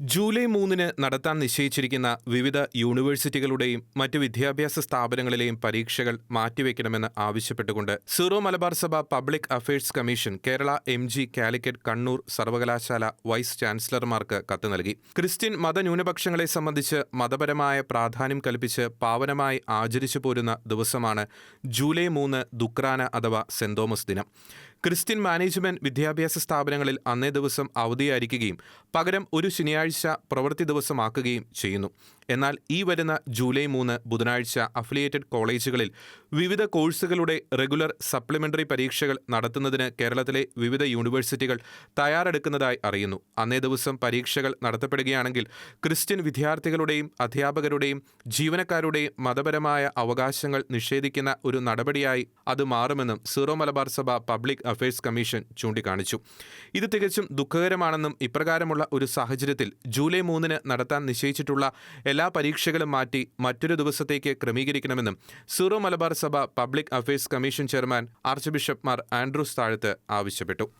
July മൂന്നിന് നടത്താൻ നിശ്ചയിച്ചിരിക്കുന്ന വിവിധ യൂണിവേഴ്സിറ്റികളുടെയും മറ്റ് വിദ്യാഭ്യാസ സ്ഥാപനങ്ങളിലെയും പരീക്ഷകൾ മാറ്റിവെക്കണമെന്ന് ആവശ്യപ്പെട്ടുകൊണ്ട് Syro Malabar Sabha public affairs commission Kerala M G Calicut Kannur സർവകലാശാല വൈസ് ചാൻസലർമാർക്ക് കത്ത് നൽകി. ക്രിസ്ത്യൻ മതന്യൂനപക്ഷങ്ങളെ സംബന്ധിച്ച് മതപരമായ പ്രാധാന്യം കൽപ്പിച്ച് പാവനമായി ആചരിച്ചു പോരുന്ന ദിവസമാണ് ജൂലൈ മൂന്ന് ദുക്രാന അഥവാ സെന്റ് തോമസ് ദിനം. ക്രിസ്ത്യൻ മാനേജ്മെന്റ് വിദ്യാഭ്യാസ സ്ഥാപനങ്ങളിൽ അന്നേ ദിവസം അവധിയായിരിക്കുകയും പകരം ഒരു ശനിയാഴ്ച പ്രവൃത്തി ദിവസമാക്കുകയും ചെയ്യുന്നു. എന്നാൽ ഈ വരുന്ന ജൂലൈ മൂന്ന് ബുധനാഴ്ച അഫിലിയേറ്റഡ് കോളേജുകളിൽ വിവിധ കോഴ്സുകളുടെ റെഗുലർ സപ്ലിമെന്ററി പരീക്ഷകൾ നടത്തുന്നതിന് കേരളത്തിലെ വിവിധ യൂണിവേഴ്സിറ്റികൾ തയ്യാറെടുക്കുന്നതായി അറിയുന്നു. അന്നേ ദിവസം പരീക്ഷകൾ നടത്തപ്പെടുകയാണെങ്കിൽ ക്രിസ്ത്യൻ വിദ്യാർത്ഥികളുടെയും അധ്യാപകരുടെയും ജീവനക്കാരുടെയും മതപരമായ അവകാശങ്ങൾ നിഷേധിക്കുന്ന ഒരു നടപടിയായി അത് മാറുമെന്നും സീറോ മലബാർ സഭ പബ്ലിക് അഫയേഴ്സ് കമ്മീഷൻ ചൂണ്ടിക്കാണിച്ചു. ഇത് തികച്ചും ദുഃഖകരമാണെന്നും ഇപ്രകാരമുള്ള ഒരു സാഹചര്യത്തിൽ ജൂലൈ മൂന്നിന് നടത്താൻ നിശ്ചയിച്ചിട്ടുള്ള എല്ലാ പരീക്ഷകളും മാറ്റി മറ്റൊരു ദിവസത്തേക്ക് ക്രമീകരിക്കണമെന്നും Syro Malabar Sabha public affairs commission chairman arch bishop Mar Andrews Thazhath ആവശ്യപ്പെട്ടു.